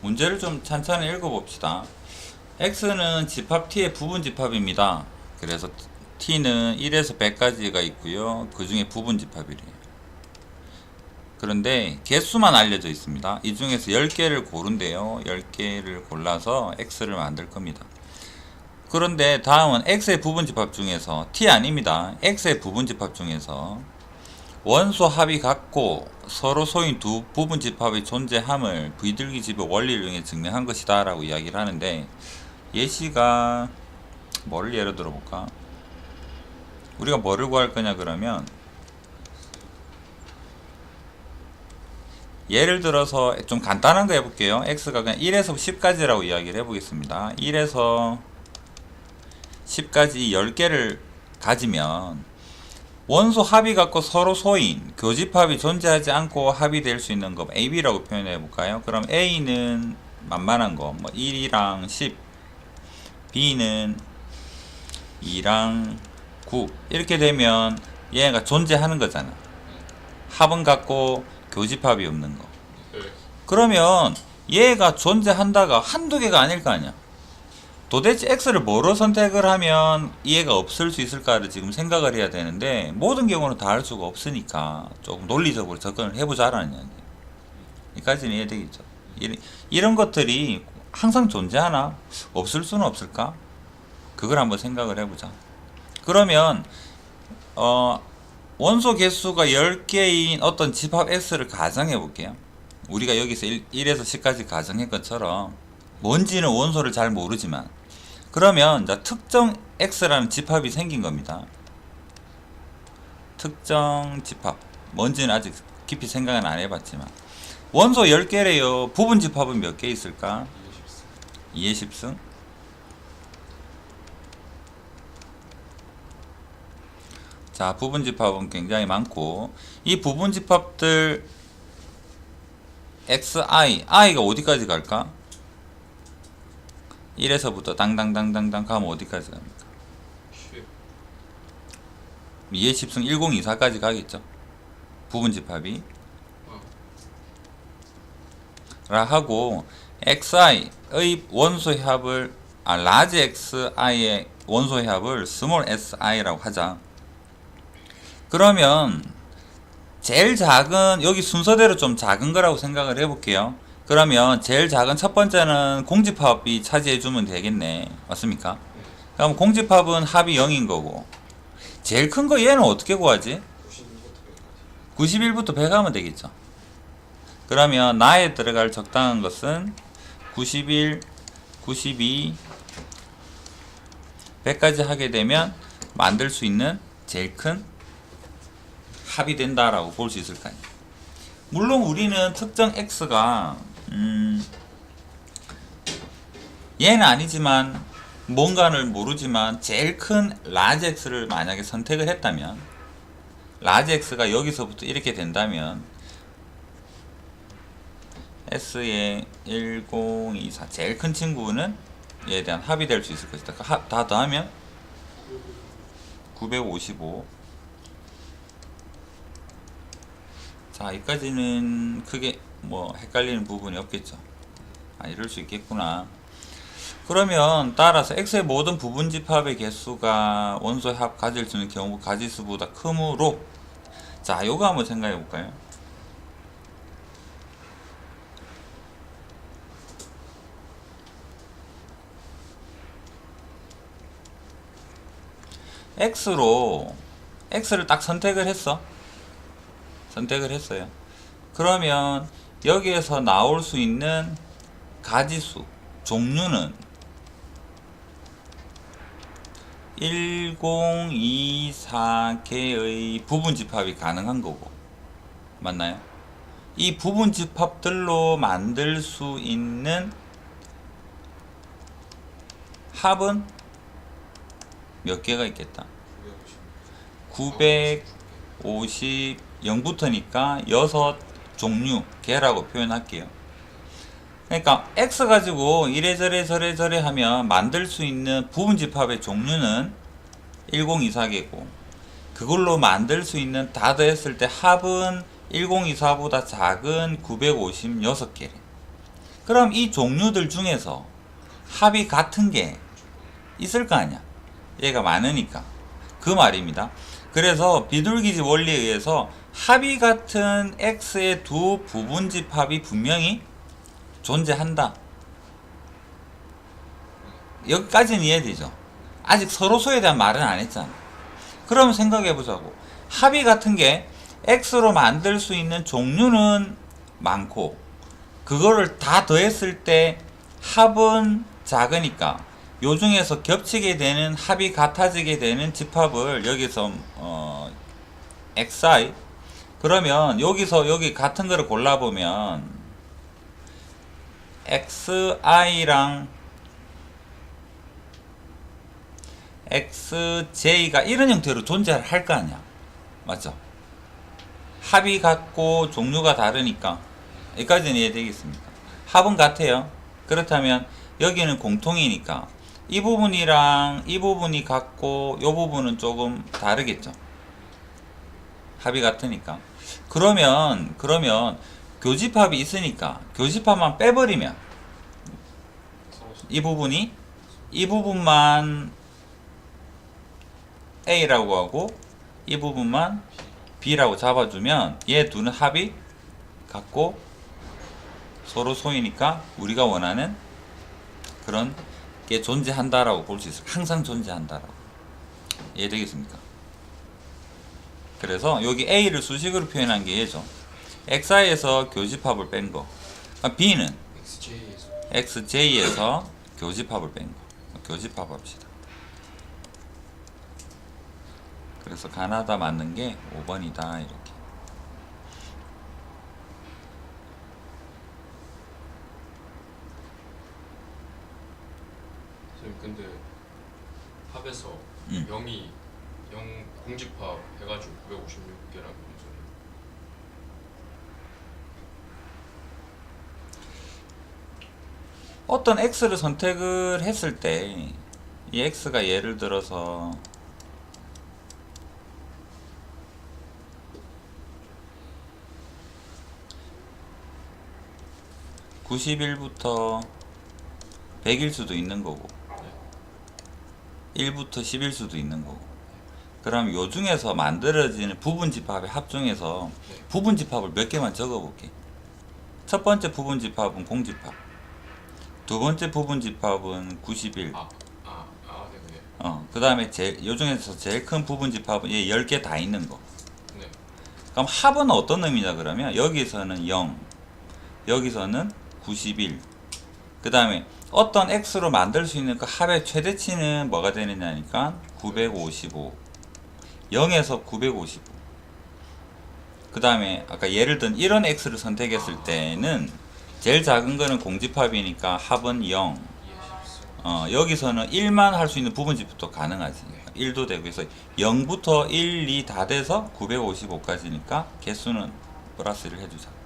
문제를 좀 찬찬히 읽어봅시다. x는 집합 t의 부분 집합입니다. 그래서 t는 1에서 100까지가 있고요. 그 중에 부분 집합이래요. 그런데 개수만 알려져 있습니다. 이 중에서 10개를 고른대요. 10개를 골라서 x를 만들 겁니다. 그런데 다음은 x의 부분 집합 중에서 t 아닙니다. x의 부분 집합 중에서 원소 합이 같고 서로 소인 두 부분 집합의 존재함을 부의들기 집의 원리를 이용해 증명한 것이다 라고 이야기를 하는데 예시가 뭐를 예로 들어볼까? 우리가 뭐를 구할 거냐 그러면 예를 들어서 좀 간단한 거 해볼게요. X가 그냥 1에서 10까지라고 이야기를 해보겠습니다. 1에서 10까지 10개를 가지면 원소 합이 갖고 서로 소인 교집합이 존재하지 않고 합이 될 수 있는 거 AB라고 표현해 볼까요? 그럼 A는 만만한 거, 뭐 1이랑 10, B는 2랑 9 이렇게 되면 얘가 존재하는 거잖아. 합은 갖고 교집합이 없는 거. 네. 그러면 얘가 존재한다가 한두 개가 아닐 거 아니야. 도대체 X를 뭐로 선택을 하면 이해가 없을 수 있을까를 지금 생각을 해야 되는데 모든 경우는 다 할 수가 없으니까 조금 논리적으로 접근을 해보자라는 이야기. 여기까지는 이해되겠죠. 이런, 것들이 항상 존재하나? 없을 수는 없을까? 그걸 한번 생각을 해보자. 그러면 어, 원소 개수가 10개인 어떤 집합 X를 가정해 볼게요. 우리가 여기서 1, 1에서 10까지 가정한 것처럼 뭔지는 원소를 잘 모르지만 그러면 특정 x라는 집합이 생긴 겁니다. 특정 집합 뭔지는 아직 깊이 생각은 안 해봤지만 원소 10개래요. 부분 집합은 몇 개 있을까? 2의 10승 자 부분 집합은 굉장히 많고 이 부분 집합들 xi i가 어디까지 갈까? 1에서부터 당당당당당 가면 어디까지 갑니까? 2의 10승 1024까지 가겠죠. 부분 집합이. 라 하고 xi의 원소 합을 아 라지 xi의 원소 합을 스몰 si라고 하자. 그러면 제일 작은 여기 순서대로 좀 작은 거라고 생각을 해볼게요. 그러면 제일 작은 첫 번째는 공집합이 차지해주면 되겠네. 맞습니까? 그럼 공집합은 합이 0인 거고. 제일 큰 거 얘는 어떻게 구하지? 91부터 100 하면 되겠죠. 그러면 나에 들어갈 적당한 것은 91, 92, 100까지 하게 되면 만들 수 있는 제일 큰 합이 된다라고 볼 수 있을 거 아니에요. 물론 우리는 특정 x가 음, 얘는 아니지만 뭔가를 모르지만 제일 큰 라지 x를 만약에 선택을 했다면 라지 x가 여기서부터 이렇게 된다면 s의 1024 제일 큰 친구는 얘에 대한 합이 될 수 있을 것이다. 다 더하면 955 자, 여기까지는 크게 뭐 헷갈리는 부분이 없겠죠. 아, 이럴 수 있겠구나. 그러면 따라서 x의 모든 부분 집합의 개수가 원소의 합 가질 수 있는 경우 가지수보다 크므로 자, 요거 한번 생각해 볼까요? x로 x를 딱 선택을 했어. 선택을 했어요. 그러면 여기에서 나올 수 있는 가지수 종류는 1024개의 부분 집합이 가능한 거고 맞나요? 이 부분 집합들로 만들 수 있는 합은 몇 개가 있겠다. 950 0부터니까 여섯 종류 개라고 표현할게요. 그러니까 x 가지고 이래저래 저래 저래 하면 만들 수 있는 부분 집합의 종류는 1024개고 그걸로 만들 수 있는 다 더했을 때 합은 1024보다 작은 956개래. 그럼 이 종류들 중에서 합이 같은 게 있을 거 아니야. 얘가 많으니까. 그 말입니다. 그래서 비둘기집 원리에 의해서 합이 같은 x의 두 부분집 합이 분명히 존재한다. 여기까지는 이해되죠? 아직 서로소에 대한 말은 안 했잖아. 그럼 생각해 보자고. 합이 같은 게 x로 만들 수 있는 종류는 많고 그거를 다 더했을 때 합은 작으니까 요 중에서 겹치게 되는 합이 같아지게 되는 집합을 여기서 어 xi 그러면 여기서 여기 같은 거를 골라 보면 xi랑 xj가 이런 형태로 존재할 거 아니야. 맞죠? 합이 같고 종류가 다르니까 여기까지는 이해되겠습니까? 합은 같아요. 그렇다면 여기는 공통이니까 이 부분이랑 이 부분이 같고 이 부분은 조금 다르겠죠. 합이 같으니까. 그러면 그러면 교집합이 있으니까 교집합만 빼버리면 이 부분이 이 부분만 A라고 하고 이 부분만 B라고 잡아주면 얘 둘은 합이 같고 서로 소이니까 우리가 원하는 그런 게 존재한다라고 볼 수 있어요. 항상 존재한다라고. 이해되겠습니까? 그래서 여기 A를 수식으로 표현한 게 얘죠. XI에서 교집합을 뺀 거. 아, B는 XJ에서 교집합을 뺀 거. 교집합 합시다. 그래서 가나다 맞는 게 5번이다 이렇게. 선생님 근데 합에서 음. 0이 0 공집합 해가지고 956개라는 무슨 소리예요? 어떤 X를 선택을 했을 때 이 X가 예를 들어서 (91부터) 100일 수도 있는 거고 1부터 10일 수도 있는 거고 그럼 요 중에서 만들어지는 부분 집합의 합 중에서 네. 부분 집합을 몇 개만 적어 볼게 첫 번째 부분 집합은 공집합 두 번째 부분 집합은 91 아, 아, 아, 네, 네. 어, 그 다음에 제, 요 중에서 제일 큰 부분 집합은 얘 10개 다 있는 거. 네. 그럼 합은 어떤 의미냐 그러면 여기서는 0, 여기서는 91. 그 다음에 어떤 x로 만들 수 있는 그 합의 최대치는 뭐가 되느냐니까 955. 0에서 955. 그 다음에 아까 예를 든 이런 x를 선택했을 때는 제일 작은 거는 공집합이니까 합은 0. 이해하셨어요. 어, 여기서는 1만 할 수 있는 부분집도 가능하지. 1도 되고 그래서 0부터 1, 2 다 돼서 955까지니까 개수는 플러스 1을 해주자.